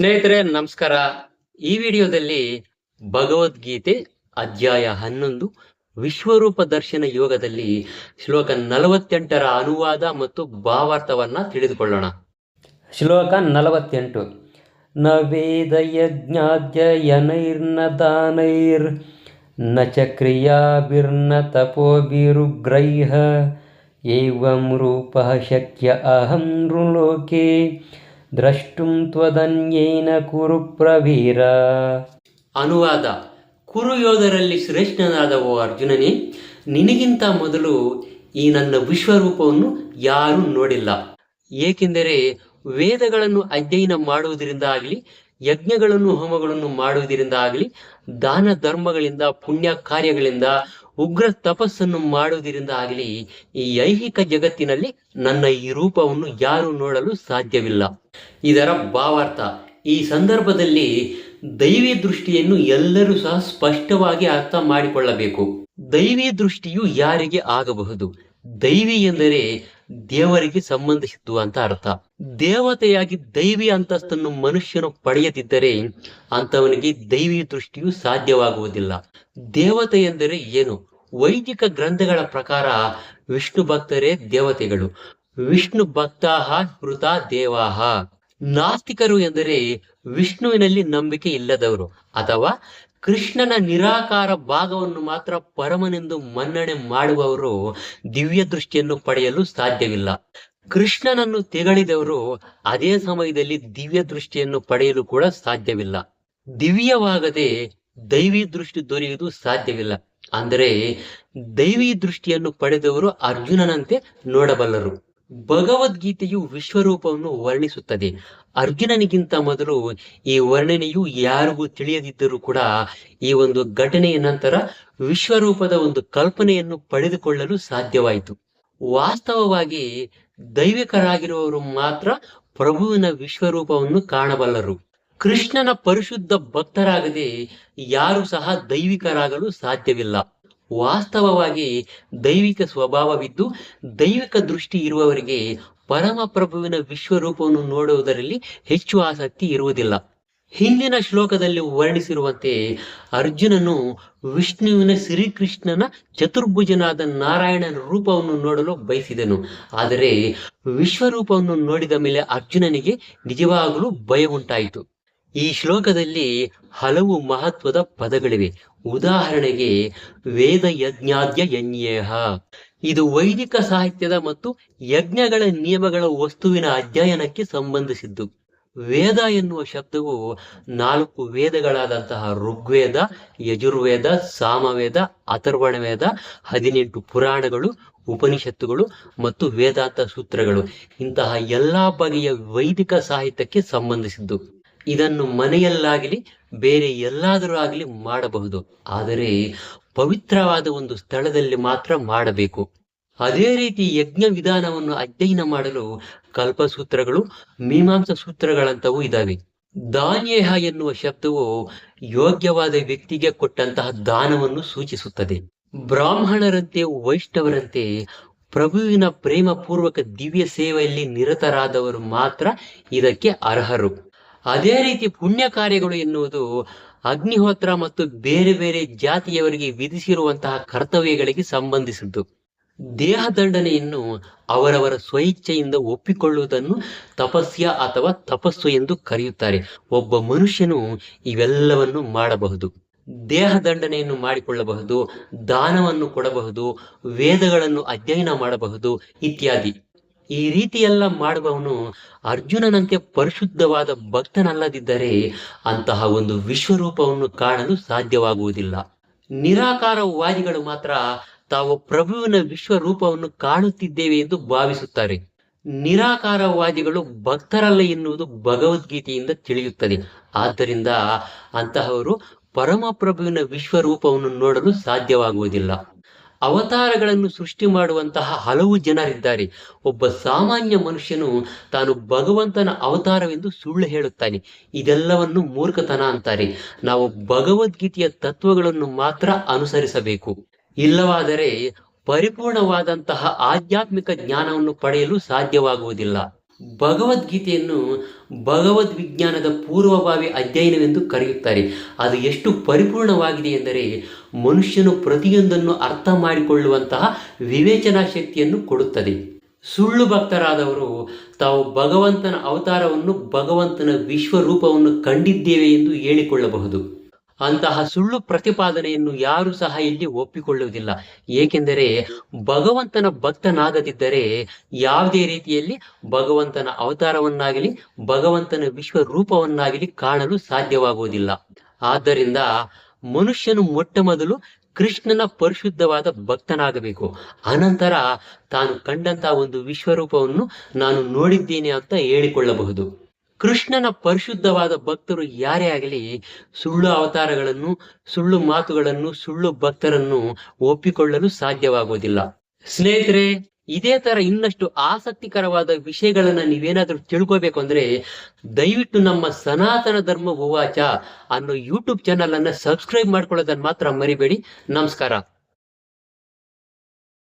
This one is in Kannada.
ಸ್ನೇಹಿತರೆ, ನಮಸ್ಕಾರ. ಈ ವಿಡಿಯೋದಲ್ಲಿ ಭಗವದ್ಗೀತೆ ಅಧ್ಯಾಯ ಹನ್ನೊಂದು, ವಿಶ್ವರೂಪ ದರ್ಶನ ಯೋಗದಲ್ಲಿ ಶ್ಲೋಕ ನಲವತ್ತೆಂಟರ ಅನುವಾದ ಮತ್ತು ಭಾವಾರ್ಥವನ್ನ ತಿಳಿದುಕೊಳ್ಳೋಣ. ಶ್ಲೋಕ ನಲವತ್ತೆಂಟು. ನ ವೇದ ಯಜ್ಞಾಧ್ಯಯನೈರ್ನ ದಾನೈರ್, ನ ಚ ಕ್ರಿಯಾಭಿರ್ನ ತಪೋಭಿರುಗ್ರೈಃ ಏವಂ ರೂಪ ಶಕ್ಯ ಅಹಂ ನೃಲೋಕೆ ದ್ರಷ್ಟುಂ ತ್ವದನ್ಯೇನ ಕುರು ಪ್ರವೀರ ಅನುವಾದ, ಕುರು ಯೋಧರಲ್ಲಿ ಶ್ರೇಷ್ಠನಾದ ಓ ಅರ್ಜುನನೇ, ನಿನಗಿಂತ ಮೊದಲು ಈ ನನ್ನ ವಿಶ್ವರೂಪವನ್ನು ಯಾರೂ ನೋಡಿಲ್ಲ. ಏಕೆಂದರೆ ವೇದಗಳನ್ನು ಅಧ್ಯಯನ ಮಾಡುವುದರಿಂದ ಆಗಲಿ ಯಜ್ಞಗಳನ್ನು ಹೋಮಗಳನ್ನು ಮಾಡುವುದರಿಂದ ಆಗಲಿ ದಾನ ಧರ್ಮಗಳಿಂದ ಪುಣ್ಯ ಕಾರ್ಯಗಳಿಂದ ಉಗ್ರ ತಪಸ್ಸನ್ನು ಮಾಡುವುದರಿಂದ ಆಗಲಿ, ಈ ಐಹಿಕ ಜಗತ್ತಿನಲ್ಲಿ ನನ್ನ ಈ ರೂಪವನ್ನು ಯಾರು ನೋಡಲು ಸಾಧ್ಯವಿಲ್ಲ. ಇದರ ಭಾವಾರ್ಥ, ಈ ಸಂದರ್ಭದಲ್ಲಿ ದೈವಿ ದೃಷ್ಟಿಯನ್ನು ಎಲ್ಲರೂ ಸಹ ಸ್ಪಷ್ಟವಾಗಿ ಅರ್ಥ ಮಾಡಿಕೊಳ್ಳಬೇಕು. ದೈವಿ ದೃಷ್ಟಿಯು ಯಾರಿಗೆ ಆಗಬಹುದು? ದೈವಿ ಎಂದರೆ ದೇವರಿಗೆ ಸಂಬಂಧಿಸಿದ್ದು ಅಂತ ಅರ್ಥ. ದೇವತೆಯಾಗಿ ದೈವಿ ಅಂತಸ್ತನ್ನು ಮನುಷ್ಯನು ಪಡೆಯದಿದ್ದರೆ ಅಂತವನಿಗೆ ದೈವಿ ದೃಷ್ಟಿಯು ಸಾಧ್ಯವಾಗುವುದಿಲ್ಲ. ದೇವತೆ ಎಂದರೆ ಏನು? ವೈದಿಕ ಗ್ರಂಥಗಳ ಪ್ರಕಾರ ವಿಷ್ಣು ಭಕ್ತರೇ ದೇವತೆಗಳು. ವಿಷ್ಣು ಭಕ್ತಾಹ ಹೃತ ದೇವಾಹ. ನಾಸ್ತಿಕರು ಎಂದರೆ ವಿಷ್ಣುವಿನಲ್ಲಿ ನಂಬಿಕೆ ಇಲ್ಲದವರು ಅಥವಾ ಕೃಷ್ಣನ ನಿರಾಕಾರ ಭಾಗವನ್ನು ಮಾತ್ರ ಪರಮನೆಂದು ಮನ್ನಣೆ ಮಾಡುವವರು ದಿವ್ಯ ದೃಷ್ಟಿಯನ್ನು ಪಡೆಯಲು ಸಾಧ್ಯವಿಲ್ಲ. ಕೃಷ್ಣನನ್ನು ತೆಗಳಿದವರು ಅದೇ ಸಮಯದಲ್ಲಿ ದಿವ್ಯ ದೃಷ್ಟಿಯನ್ನು ಪಡೆಯಲು ಕೂಡ ಸಾಧ್ಯವಿಲ್ಲ. ದಿವ್ಯವಾಗದೆ ದೈವಿ ದೃಷ್ಟಿ ದೊರೆಯುವುದು ಸಾಧ್ಯವಿಲ್ಲ. ಅಂದರೆ ದೈವಿ ದೃಷ್ಟಿಯನ್ನು ಪಡೆದವರು ಅರ್ಜುನನಂತೆ ನೋಡಬಲ್ಲರು. ಭಗವದ್ಗೀತೆಯು ವಿಶ್ವರೂಪವನ್ನು ವರ್ಣಿಸುತ್ತದೆ. ಅರ್ಜುನನಿಗಿಂತ ಮೊದಲು ಈ ವರ್ಣನೆಯು ಯಾರಿಗೂ ತಿಳಿಯದಿದ್ದರೂ ಕೂಡ ಈ ಒಂದು ಘಟನೆಯ ನಂತರ ವಿಶ್ವರೂಪದ ಒಂದು ಕಲ್ಪನೆಯನ್ನು ಪಡೆದುಕೊಳ್ಳಲು ಸಾಧ್ಯವಾಯಿತು. ವಾಸ್ತವವಾಗಿ ದೈವಿಕರಾಗಿರುವವರು ಮಾತ್ರ ಪ್ರಭುವಿನ ವಿಶ್ವರೂಪವನ್ನು ಕಾಣಬಲ್ಲರು. ಕೃಷ್ಣನ ಪರಿಶುದ್ಧ ಭಕ್ತರಾಗದೆ ಯಾರು ಸಹ ದೈವಿಕರಾಗಲು ಸಾಧ್ಯವಿಲ್ಲ. ವಾಸ್ತವವಾಗಿ ದೈವಿಕ ಸ್ವಭಾವವಿದ್ದು ದೈವಿಕ ದೃಷ್ಟಿ ಇರುವವರಿಗೆ ಪರಮಪ್ರಭುವಿನ ವಿಶ್ವರೂಪವನ್ನು ನೋಡುವುದರಲ್ಲಿ ಹೆಚ್ಚು ಆಸಕ್ತಿ ಇರುವುದಿಲ್ಲ. ಹಿಂದಿನ ಶ್ಲೋಕದಲ್ಲಿ ವರ್ಣಿಸಿರುವಂತೆ ಅರ್ಜುನನು ವಿಷ್ಣುವಿನ ಶ್ರೀಕೃಷ್ಣನ ಚತುರ್ಭುಜನಾದ ನಾರಾಯಣನ ರೂಪವನ್ನು ನೋಡಲು ಬಯಸಿದನು. ಆದರೆ ವಿಶ್ವರೂಪವನ್ನು ನೋಡಿದ ಮೇಲೆ ಅರ್ಜುನನಿಗೆ ನಿಜವಾಗಲೂ ಭಯ ಉಂಟಾಯಿತು. ಈ ಶ್ಲೋಕದಲ್ಲಿ ಹಲವು ಮಹತ್ವದ ಪದಗಳಿವೆ. ಉದಾಹರಣೆಗೆ ವೇದ ಯಜ್ಞಾದ್ಯ ಯಜ್ಞೇಹ. ಇದು ವೈದಿಕ ಸಾಹಿತ್ಯದ ಮತ್ತು ಯಜ್ಞಗಳ ನಿಯಮಗಳ ವಸ್ತುವಿನ ಅಧ್ಯಯನಕ್ಕೆ ಸಂಬಂಧಿಸಿದ್ದು. ವೇದ ಎನ್ನುವ ಶಬ್ದವು ನಾಲ್ಕು ವೇದಗಳಾದಂತಹ ಋಗ್ವೇದ, ಯಜುರ್ವೇದ, ಸಾಮವೇದ ಅಥರ್ವಣ ವೇದ ಹದಿನೆಂಟು ಪುರಾಣಗಳು, ಉಪನಿಷತ್ತುಗಳು ಮತ್ತು ವೇದಾಂತ ಸೂತ್ರಗಳು. ಇಂತಹ ಎಲ್ಲಾ ಬಗೆಯ ವೈದಿಕ ಸಾಹಿತ್ಯಕ್ಕೆ ಸಂಬಂಧಿಸಿದ್ದು. ಇದನ್ನು ಮನೆಯಲ್ಲಾಗಲಿ, ಬೇರೆ ಎಲ್ಲಾದರೂ ಆಗಲಿ ಮಾಡಬಹುದು. ಆದರೆ ಪವಿತ್ರವಾದ ಒಂದು ಸ್ಥಳದಲ್ಲಿ ಮಾತ್ರ ಮಾಡಬೇಕು. ಅದೇ ರೀತಿ ಯಜ್ಞ ವಿಧಾನವನ್ನು ಅಧ್ಯಯನ ಮಾಡಲು ಕಲ್ಪಸೂತ್ರಗಳು, ಮೀಮಾಂಸ ಸೂತ್ರಗಳಂತವು ಇದ್ದಾವೆ. ದಾನ್ಯೇಹ ಎನ್ನುವ ಶಬ್ದವು ಯೋಗ್ಯವಾದ ವ್ಯಕ್ತಿಗೆ ಕೊಟ್ಟಂತಹ ದಾನವನ್ನು ಸೂಚಿಸುತ್ತದೆ. ಬ್ರಾಹ್ಮಣರಂತೆ, ವೈಷ್ಣವರಂತೆ ಪ್ರಭುವಿನ ಪ್ರೇಮಪೂರ್ವಕ ದಿವ್ಯ ಸೇವೆಯಲ್ಲಿ ನಿರತರಾದವರು ಮಾತ್ರ ಇದಕ್ಕೆ ಅರ್ಹರು. ಅದೇ ರೀತಿ ಪುಣ್ಯ ಕಾರ್ಯಗಳು ಎನ್ನುವುದು ಅಗ್ನಿಹೋತ್ರ ಮತ್ತು ಬೇರೆ ಬೇರೆ ಜಾತಿಯವರಿಗೆ ವಿಧಿಸಿರುವಂತಹ ಕರ್ತವ್ಯಗಳಿಗೆ ಸಂಬಂಧಿಸಿದ್ದು. ದೇಹ ದಂಡನೆಯನ್ನು ಅವರವರ ಸ್ವಇಚ್ಛೆಯಿಂದ ಒಪ್ಪಿಕೊಳ್ಳುವುದನ್ನು ತಪಸ್ಯ ಅಥವಾ ತಪಸ್ಸು ಎಂದು ಕರೆಯುತ್ತಾರೆ. ಒಬ್ಬ ಮನುಷ್ಯನು ಇವೆಲ್ಲವನ್ನು ಮಾಡಬಹುದು. ದೇಹ ದಂಡನೆಯನ್ನು ಮಾಡಿಕೊಳ್ಳಬಹುದು, ದಾನವನ್ನು ಕೊಡಬಹುದು, ವೇದಗಳನ್ನು ಅಧ್ಯಯನ ಮಾಡಬಹುದು ಇತ್ಯಾದಿ. ಈ ರೀತಿಯೆಲ್ಲ ಮಾಡುವವನು ಅರ್ಜುನನಂತೆ ಪರಿಶುದ್ಧವಾದ ಭಕ್ತನಲ್ಲದಿದ್ದರೆ ಅಂತಹ ಒಂದು ವಿಶ್ವರೂಪವನ್ನು ಕಾಣಲು ಸಾಧ್ಯವಾಗುವುದಿಲ್ಲ. ನಿರಾಕಾರವಾದಿಗಳು ಮಾತ್ರ ತಾವು ಪ್ರಭುವಿನ ವಿಶ್ವರೂಪವನ್ನು ಕಾಣುತ್ತಿದ್ದೇವೆ ಎಂದು ಭಾವಿಸುತ್ತಾರೆ. ನಿರಾಕಾರವಾದಿಗಳು ಭಕ್ತರಲ್ಲ ಎನ್ನುವುದು ಭಗವದ್ಗೀತೆಯಿಂದ ತಿಳಿಯುತ್ತದೆ. ಆದ್ದರಿಂದ ಅಂತಹವರು ಪರಮಪ್ರಭುವಿನ ವಿಶ್ವರೂಪವನ್ನು ನೋಡಲು ಸಾಧ್ಯವಾಗುವುದಿಲ್ಲ. ಅವತಾರಗಳನ್ನು ಸೃಷ್ಟಿ ಮಾಡುವಂತಹ ಹಲವು ಜನರಿದ್ದಾರೆ. ಒಬ್ಬ ಸಾಮಾನ್ಯ ಮನುಷ್ಯನು ತಾನು ಭಗವಂತನ ಅವತಾರವೆಂದು ಸುಳ್ಳು ಹೇಳುತ್ತಾನೆ. ಇದೆಲ್ಲವನ್ನು ಮೂರ್ಖತನ ಅಂತಾರೆ. ನಾವು ಭಗವದ್ಗೀತೆಯ ತತ್ವಗಳನ್ನು ಮಾತ್ರ ಅನುಸರಿಸಬೇಕು. ಇಲ್ಲವಾದರೆ ಪರಿಪೂರ್ಣವಾದಂತಹ ಆಧ್ಯಾತ್ಮಿಕ ಜ್ಞಾನವನ್ನು ಪಡೆಯಲು ಸಾಧ್ಯವಾಗುವುದಿಲ್ಲ. ಭಗವದ್ಗೀತೆಯನ್ನು ಭಗವದ್ ವಿಜ್ಞಾನದ ಪೂರ್ವಭಾವಿ ಅಧ್ಯಯನವೆಂದು ಕರೆಯುತ್ತಾರೆ. ಅದು ಎಷ್ಟು ಪರಿಪೂರ್ಣವಾಗಿದೆ ಎಂದರೆ ಮನುಷ್ಯನು ಪ್ರತಿಯೊಂದನ್ನು ಅರ್ಥ ಮಾಡಿಕೊಳ್ಳುವಂತಹ ವಿವೇಚನಾ ಶಕ್ತಿಯನ್ನು ಕೊಡುತ್ತದೆ. ಸುಳ್ಳು ಭಕ್ತರಾದವರು ತಾವು ಭಗವಂತನ ಅವತಾರವನ್ನು ಭಗವಂತನ ವಿಶ್ವರೂಪವನ್ನು ಕಂಡಿದ್ದೇವೆ ಎಂದು ಹೇಳಿಕೊಳ್ಳಬಹುದು. ಅಂತಹ ಸುಳ್ಳು ಪ್ರತಿಪಾದನೆಯನ್ನು ಯಾರು ಸಹ ಇಲ್ಲಿ ಒಪ್ಪಿಕೊಳ್ಳುವುದಿಲ್ಲ. ಏಕೆಂದರೆ ಭಗವಂತನ ಭಕ್ತನಾಗದಿದ್ದರೆ ಯಾವುದೇ ರೀತಿಯಲ್ಲಿ ಭಗವಂತನ ಅವತಾರವನ್ನಾಗಲಿ, ಭಗವಂತನ ವಿಶ್ವರೂಪವನ್ನಾಗಲಿ ಕಾಣಲು ಸಾಧ್ಯವಾಗುವುದಿಲ್ಲ. ಆದ್ದರಿಂದ ಮನುಷ್ಯನು ಮೊಟ್ಟ ಮೊದಲು ಕೃಷ್ಣನ ಪರಿಶುದ್ಧವಾದ ಭಕ್ತನಾಗಬೇಕು. ಅನಂತರ ತಾನು ಕಂಡಂತಹ ಒಂದು ವಿಶ್ವರೂಪವನ್ನು ನಾನು ನೋಡಿದ್ದೇನೆ ಅಂತ ಹೇಳಿಕೊಳ್ಳಬಹುದು. ಕೃಷ್ಣನ ಪರಿಶುದ್ಧವಾದ ಭಕ್ತರು ಯಾರೇ ಆಗಲಿ, ಸುಳ್ಳು ಅವತಾರಗಳನ್ನು, ಸುಳ್ಳು ಮಾತುಗಳನ್ನು, ಸುಳ್ಳು ಭಕ್ತರನ್ನು ಒಪ್ಪಿಕೊಳ್ಳಲು ಸಾಧ್ಯವಾಗುವುದಿಲ್ಲ. ಸ್ನೇಹಿತರೆ, ಇದೇ ತರ ಇನ್ನಷ್ಟು ಆಸಕ್ತಿಕರವಾದ ವಿಷಯಗಳನ್ನ ನೀವೇನಾದ್ರೂ ತಿಳ್ಕೋಬೇಕು ಅಂದ್ರೆ, ದಯವಿಟ್ಟು ನಮ್ಮ ಸನಾತನ ಧರ್ಮ ಉವಾಚ ಅನ್ನೋ ಯೂಟ್ಯೂಬ್ ಚಾನಲ್ ಅನ್ನ ಸಬ್ಸ್ಕ್ರೈಬ್ ಮಾಡ್ಕೊಳ್ಳೋದನ್ನ ಮಾತ್ರ ಮರಿಬೇಡಿ. ನಮಸ್ಕಾರ.